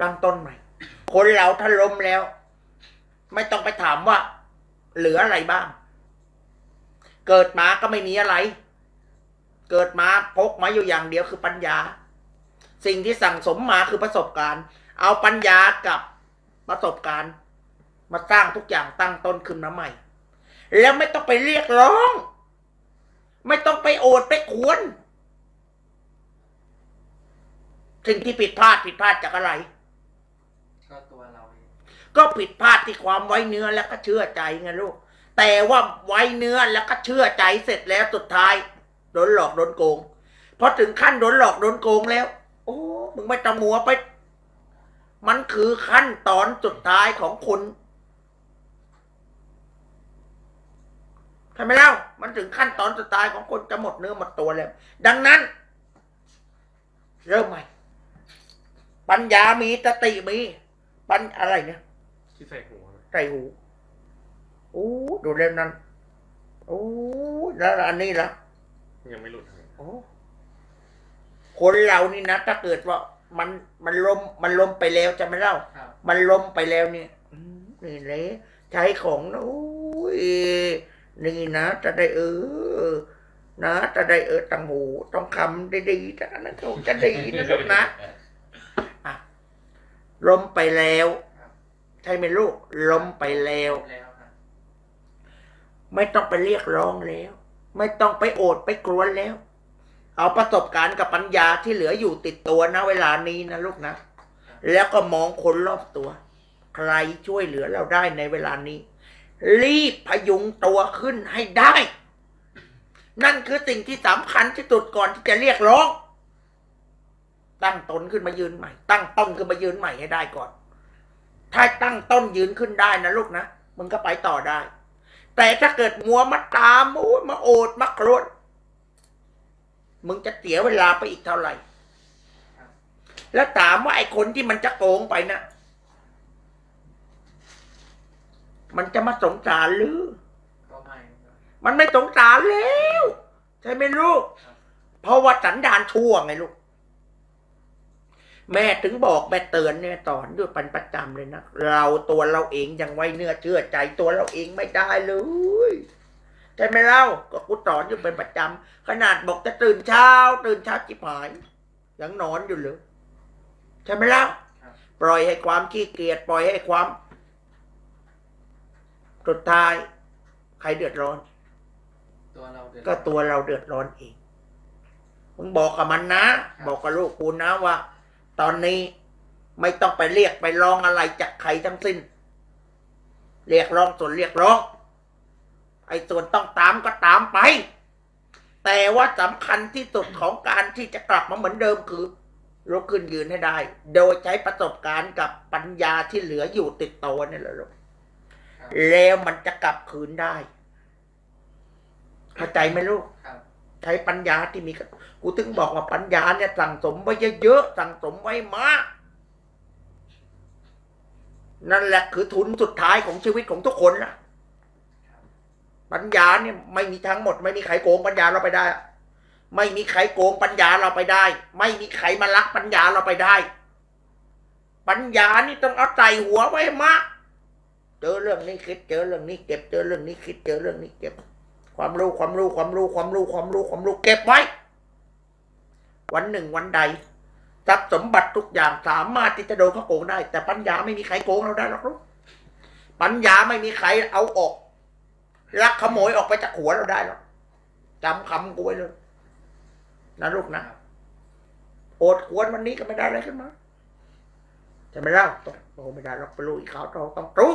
ตั้งต้นใหม่ คนเราถ้าล้มแล้ว ไม่ต้องไปถามว่า เหลืออะไรบ้าง เกิดมาก็ไม่มีอะไร เกิดมาพกมาอยู่อย่างเดียวคือปัญญา สิ่งที่สั่งสมมาคือประสบการณ์ เอาปัญญากับประสบการณ์ มาสร้างทุกอย่างตั้งต้นขึ้นมาใหม่ แล้วไม่ต้องไปเรียกร้อง ไม่ต้องไปโอดไปขวนสิ่งที่ผิดพลาดผิดพลาดจากอะไร ก็ตัวเราเอง ก็ผิดพลาดที่ความไว้เนื้อแล้วก็เชื่อใจไงลูก แต่ว่าไว้เนื้อแล้วก็เชื่อใจเสร็จแล้วสุดท้ายโดนหลอกโดนโกงพอถึงขั้นโดนหลอกโดนโกงแล้ว โอ้มึงไม่ต้องมัวไป มันคือขั้นตอนสุดท้ายของคุณใช่ไหมเล่ามันถึงขั้นตอนสุดท้ายของคนจะหมดเนื้อหมดตัวแล้ว ดังนั้น เริ่มใหม่ ปัญญามีสติมี ปัญอะไรเนี่ย ที่ใส่หัวใส่หูโอ้ดูเล่มนั้น โอ้แล้วอันนี้ละยังไม่หลุดเลยโอ้คนเรานี่นะถ้าเกิดว่ามันมันล้มมันล้มไปแล้วจะไม่เล่า ครับมันล้มไปแล้วเนี่ยอืมนี่เลยใช้ของนะโอ้ยนี่นะจะได้เออ นะจะได้เออตังหูต้องคำได้ดีๆนะเขาจะดีนะลูกนะอะล้มไปแล้วใช่ไหมลูกล้มไปแล้ว ไม่ต้องไปเรียกร้องแล้ว ไม่ต้องไปโอดไปกรวนแล้ว เอาประสบการณ์กับปัญญาที่เหลืออยู่ติดตัวนะเวลานี้นะลูกนะ แล้วก็มองคนรอบตัว ใครช่วยเหลือเราได้ในเวลานี้ รีบพยุงตัวขึ้นให้ได้ นั่นคือสิ่งที่สำคัญที่สุดก่อนที่จะเรียกร้อง ตั้งตนขึ้นมายืนใหม่ ตั้งต้นขึ้นมายืนใหม่ให้ได้ก่อน ถ้าตั้งต้นยืนขึ้นได้นะลูกนะมึงก็ไปต่อได้ แต่ถ้าเกิดมัวมาตามโอ้มาโอดมาโกรธมึงจะเสียเวลาไปอีกเท่าไหร่ แล้วถามว่าไอ้คนที่มันจะโกงไปนะมันจะมาสงสารหรือก็ไม่ครับมันไม่สงสารแล้ว ใช่ไหมลูก เพราะว่าสันดานชั่วไงลูก แม่ถึงบอกแม่เตือนเนี่ยสอนด้วยเป็นประจำเลยนะ เราตัวเราเองยังไว้เนื้อเชื่อใจตัวเราเองไม่ได้เลยใช่ไหมเล่าก็กูสอนอยู่เป็นประจำขนาดบอกจะตื่นเช้า ตื่นเช้าจิบหายยังนอนอยู่เลยใช่ไหมเล่าครับปล่อยให้ความขี้เกียจปล่อยให้ความสุดท้าย ใครเดือดร้อนตัวเราเดือดก็ตัวเราเดือดร้อนเองมึงบอกกับมันนะ บอกกับลูกกูนะว่า ตอนนี้ไม่ต้องไปเรียกไปร้องอะไรจากใครทั้งสิ้น เรียกร้องส่วนเรียกร้อง ไอ้ส่วนต้องตามก็ตามไป แต่ว่าสำคัญที่สุดของการที่จะกลับมาเหมือนเดิมคือลุกขึ้นยืนให้ได้ โดยใช้ประสบการณ์กับปัญญาที่เหลืออยู่ติดตัวนี่แหละลูกครับแล้วมันจะกลับคืนได้ เข้าใจไหมลูก ใช้ปัญญาที่มีกูถึงบอกว่าปัญญาเนี่ยสั่งสมไว้เยอะๆสั่งสมไว้มาก นั่นแหละคือทุนสุดท้ายของชีวิตของทุกคนนะปัญญาเนี่ยไม่มีทั้งหมด ไม่มีใครโกงปัญญาเราไปได้ ไม่มีใครโกงปัญญาเราไปได้ ไม่มีใครมาลักปัญญาเราไปได้ ปัญญานี่ต้องเอาใจหัวไว้มาก เจอเรื่องนี้คิด เจอเรื่องนี้เก็บ เจอเรื่องนี้คิด เจอเรื่องนี้เก็บ ความรู้ความรู้ความรู้ความรู้ความรู้ความรู้เก็บไว้ วันหนึ่งวันใดทรัพย์สมบัติทุกอย่างสามารถที่จะโดนเขาโกงได้ แต่ปัญญาไม่มีใครโกงเราได้หรอกลูกปัญญาไม่มีใครเอาออกลักขโมยออกไปจากหัวเราได้หรอกจำคำกูไว้เลยนะลูกนะโอดควรวันนี้ก็ไม่ได้อะไรขึ้นมาจะไม่เล่าต้องโอ้ไม่ได้หรอกไปรู้อีกเขาเราต้องรู้